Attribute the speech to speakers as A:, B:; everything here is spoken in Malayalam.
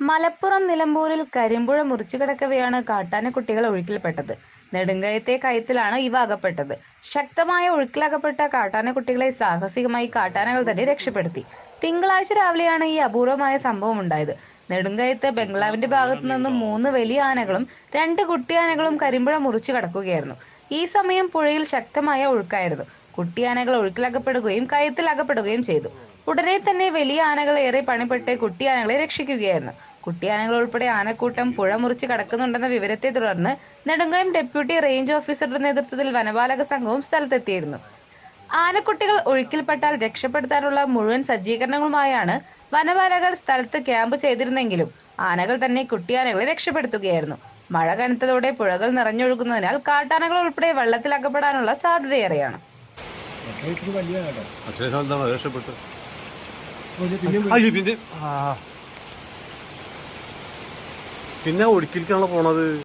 A: മലപ്പുറം നിലമ്പൂരിൽ കരിമ്പുഴ മുറിച്ചു കിടക്കവെയാണ് കാട്ടാനക്കുട്ടികൾ ഒഴുക്കിൽപ്പെട്ടത്. നെടുങ്കയത്തെ കയത്തിലാണ് ഇവ അകപ്പെട്ടത്. ശക്തമായ ഒഴുക്കിലകപ്പെട്ട കാട്ടാനക്കുട്ടികളെ സാഹസികമായി കാട്ടാനകൾ തന്നെ രക്ഷപ്പെടുത്തി. തിങ്കളാഴ്ച രാവിലെയാണ് ഈ അപൂർവമായ സംഭവം ഉണ്ടായത്. നെടുങ്കയത്ത് ബംഗ്ലാവിന്റെ ഭാഗത്തു നിന്നും മൂന്ന് വലിയ ആനകളും രണ്ട് കുട്ടിയാനകളും കരിമ്പുഴ മുറിച്ചു കടക്കുകയായിരുന്നു. ഈ സമയം പുഴയിൽ ശക്തമായ ഒഴുക്കായിരുന്നു. കുട്ടിയാനകൾ ഒഴുക്കിലകപ്പെടുകയും കയത്തിലകപ്പെടുകയും ചെയ്തു. ഉടനെ തന്നെ വലിയ ആനകൾ ഏറെ പണിപ്പെട്ട് കുട്ടിയാനകളെ രക്ഷിക്കുകയായിരുന്നു. കുട്ടിയാനകൾ ഉൾപ്പെടെ ആനക്കൂട്ടം പുഴ മുറിച്ച് കടക്കുന്നുണ്ടെന്ന വിവരത്തെ തുടർന്ന് നെടുങ്കയം ഡെപ്യൂട്ടി റേഞ്ച് ഓഫീസറുടെ നേതൃത്വത്തിൽ വനപാലക സംഘവും സ്ഥലത്തെത്തിയിരുന്നു. ആനക്കുട്ടികൾ ഒഴുക്കിൽപ്പെട്ടാൽ രക്ഷപ്പെടുത്താനുള്ള മുഴുവൻ സജ്ജീകരണങ്ങളുമായാണ് വനപാലകർ സ്ഥലത്ത് ക്യാമ്പ് ചെയ്തിരുന്നെങ്കിലും ആനകൾ തന്നെ കുട്ടിയാനകളെ രക്ഷപ്പെടുത്തുകയായിരുന്നു. മഴ കനത്തതോടെ പുഴകൾ നിറഞ്ഞൊഴുകുന്നതിനാൽ കാട്ടാനകൾ ഉൾപ്പെടെ വെള്ളത്തിൽ അകപ്പെടാനുള്ള സാധ്യതയേറെയാണ്.
B: രക്ഷപ്പെട്ട്
C: പിന്നെ
B: അയ്യ പിന്നെ ആ. പിന്നെ ഒടുക്കിലേക്കാണല്ലോ പോണത്?